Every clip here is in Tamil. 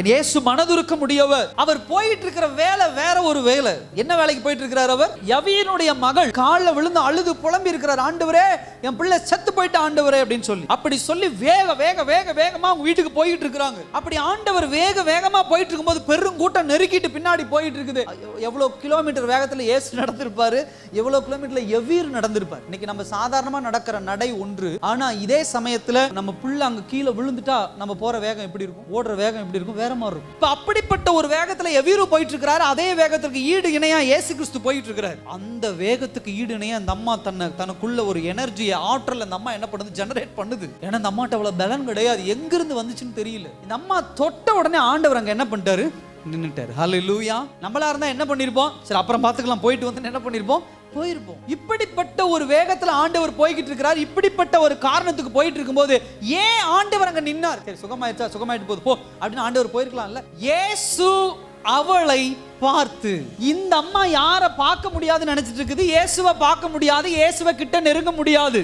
என் இயேசு மனதுருக்க முடியவர். அவர் போயிட்டு இருக்கிற வேலை வேற ஒரு வேலை. என்ன வேலைக்கு போயிட்டு இருக்கிறார் அவர்? யவியனுடைய மகள் காலில் விழுந்து அழுது புலம்பி இருக்கிறார். ஆண்டவரே என் பிள்ளை செத்து போயிட்டு ஆண்டவரே அப்படின்னு சொல்லி. அப்படி சொல்லி வேக வேக வேக வேகமா அவங்க வீட்டுக்கு போயிட்டு இருக்கிறாங்க அப்படி ஆண்டவர் வேக வேகமா போயிட்டு இருக்கும்போது பெரும் கூட்டம் நெருக்கிட்டு பின்னாடி போயிட்டு இருக்குது எவ்வளோ எவ்வளவு கிலோமீட்டர் வேகத்துல இயேசு நடந்திருப்பாரு? எவ்வளவு கிலோமீட்டர்ல எவ்வீர் நடந்திருப்பார்? இன்னைக்கு நம்ம சாதாரணமா நடக்கிற நடை ஒன்று. ஆனா இதே சமயத்துல நம்ம புள்ள அங்க கீழே விழுந்துட்டா நம்ம போற வேகம் எப்படி இருக்கும்? ஓடுற வேகம் எப்படி இருக்கும்? வேற மாதிரி இருக்கும். இப்ப அப்படிப்பட்ட ஒரு வேகத்துல எவ்வீரு போயிட்டு இருக்கிறாரு அதே வேகத்துக்கு ஈடு இணையா ஏசு கிறிஸ்து போயிட்டு இருக்கிறாரு அந்த வேகத்துக்கு ஈடு இணையா அந்த அம்மா தன்னை தனக்குள்ள ஒரு எனர்ஜியை ஆற்றல் அந்த அம்மா என்ன பண்ணுது? ஜெனரேட் பண்ணுது. ஏன்னா அந்த அம்மாட்ட அவ்வளவு பலன் கிடையாது. எங்கிருந்து வந்துச்சுன்னு தெரியல. இந்த அம்மா தொட்ட உடனே ஆண்டவர் அங்க என்ன பண்ணிட்டாரு? நின்றுட்டாரு ஹலோ லூயா நம்மளா இருந்தா என்ன பண்ணிருப்போம்? சரி அப்புறம் பார்த்துக்கலாம். போயிட்டு வந்து என்ன பண்ணிருப்போம்? போயிருப்போம். இப்படிப்பட்ட ஒரு வேகத்துல ஆண்டவர் போய்கிட்டு இருக்கிறார். இப்படிப்பட்ட ஒரு காரணத்துக்கு போயிட்டு இருக்கும்போது ஏன் ஆண்டவர் அங்க நின்னார்? சரி சுகமாயிடுச்சா? சுகமாயிட்டு போகுது. போ அப்படின்னு ஆண்டவர் போயிருக்கலாம்ல. ஏசு அவளை பார்த்து இந்த அம்மா யாரை பார்க்க முடியாதுன்னு நினைச்சிட்டு இருக்குது? இயேசுவை பார்க்க முடியாது. இயேசுவை கிட்ட நெருங்க முடியாது.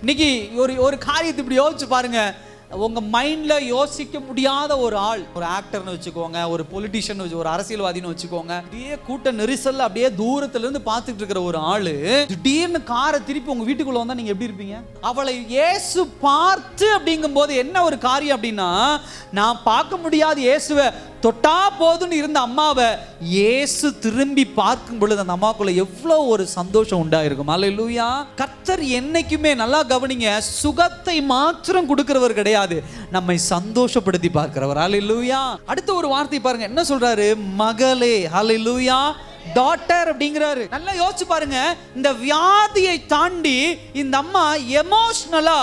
இன்னைக்கு ஒரு ஒரு காரியத்தை இப்படி யோசிச்சு பாருங்க. உங்கள் மைண்டில் யோசிக்க முடியாத ஒரு ஆள் ஒரு ஆக்டர்னு வச்சுக்கோங்க ஒரு பொலிட்டிஷியன் வச்சு ஒரு அரசியல்வாதின்னு வச்சுக்கோங்க அப்படியே கூட்ட நெரிசல் அப்படியே தூரத்துலேருந்து பார்த்துட்டு இருக்கிற ஒரு ஆள் திடீர்னு காரை திருப்பி உங்கள் வீட்டுக்குள்ளே வந்தால் நீங்கள் எப்படி இருப்பீங்க? அவளை ஏசு பார்த்து அப்படிங்கும்போது என்ன ஒரு காரியம் அப்படின்னா நான் பார்க்க முடியாத இயேசுவை தொட்டா போதுன்னு இருந்த அம்மாவை இயேசு திரும்பி பார்க்கும் பொழுது அந்த அம்மாக்குள்ள எவ்வளோ ஒரு சந்தோஷம் உண்டாயிருக்கும். அல்லேலூயா கர்த்தர் என்னைக்குமே நல்லா கவனிங்க சுகத்தை மாத்திரம் கொடுக்கிறவர் கிடையாது. நம்மை சந்தோஷப்படுத்தி பார்க்கிறவர். அல்லேலூயா அடுத்த ஒரு வார்த்தை பாருங்க என்ன சொல்றாரு? மகளே அல்லேலூயா டாட்டர் அப்படிங்கிறாரு. நல்லா யோசிச்சு பாருங்க இந்த வியாதியை தாண்டி இந்த அம்மா எமோஷ்னலா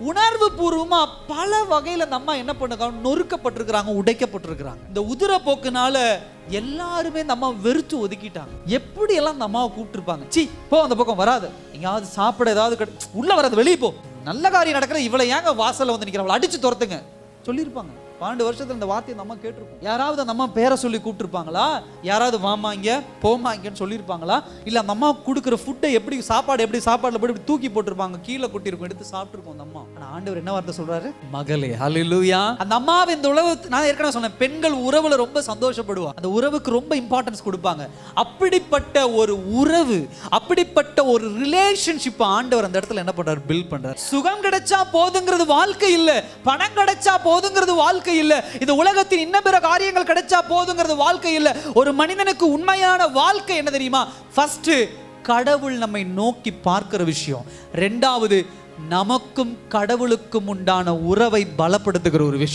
உணர்வு பூர்வமா பல வகையில அந்த அம்மா என்ன பண்ணுறாங்க? நொறுக்கப்பட்டிருக்கிறாங்க உடைக்கப்பட்டிருக்கிறாங்க. இந்த உதிர போக்குனால எல்லாருமே இந்த அம்மா வெறுத்து ஒதுக்கிட்டாங்க. எப்படி எல்லாம் அந்த அம்மாவை கூப்பிட்டுருப்பாங்க? சி போ அந்த பக்கம் வராது. எங்கேயாவது சாப்பிட ஏதாவது கட் உள்ள வராது வெளியே போ. நல்ல காரியம் நடக்கிற இவளை ஏங்க வாசல்ல வந்து நிக்கிறவளை அடிச்சு துரத்துங்க. சொல்லியிருப்பாங்க. பன்னெண்டு வருஷத்துல இந்த வார்த்தையை அந்த அம்மா கேட்டிருக்கும் யாராவது அந்த அம்மா பேரை சொல்லி கூப்பிட்டுருப்பாங்களா? யாராவது வாமா இங்க போமா இங்கன்னு சொல்லியிருப்பாங்களா? இல்ல அந்த அம்மா கொடுக்குற ஃபுட்டை எப்படி சாப்பாடு எப்படி சாப்பாடுல போய் இப்படி தூக்கி போட்டிருப்பாங்க கீழே கொட்டிருக்கும் எடுத்து சாப்பிட்டுருக்கும் அந்த அம்மா. ஆனா ஆண்டவர் என்ன வார்த்தை சொல்றாரு? மகளே ஹalleluya அந்த அம்மாவை இந்த உலக நான் ஏற்கனவே சொன்னேன் பெண்கள் உறவுல ரொம்ப சந்தோஷப்படுவா. அந்த உறவுக்கு ரொம்ப இம்பார்ட்டன்ஸ் கொடுப்பாங்க. அப்படிப்பட்ட ஒரு உறவு அப்படிப்பட்ட ஒரு ரிலேஷன்ஷிப் ஆண்டவர் அந்த இடத்துல என்ன பண்றாரு? பில்ட் பண்றாரு. சுகம் கிடைச்சா போதுங்கிறது வாழ்க்கை இல்ல பணம் கிடைச்சா போதுங்கிறது வாழ்க்கை இல்ல. இது உலகத்தின் இன்ன பிற காரியங்கள் கிடைச்சா போதுங்கிறது வாழ்க்கை இல்ல. ஒரு மனிதனுக்கு உண்மையான வாழ்க்கை என்ன தெரியுமா? ஃபர்ஸ்ட் கடவுள் நம்மை நோக்கி பார்க்கிற விஷயம். ரெண்டாவது நமக்கும் கடவுளுக்கும் உண்டான உறவை பலப்படுத்துகிற ஒரு விஷயம்.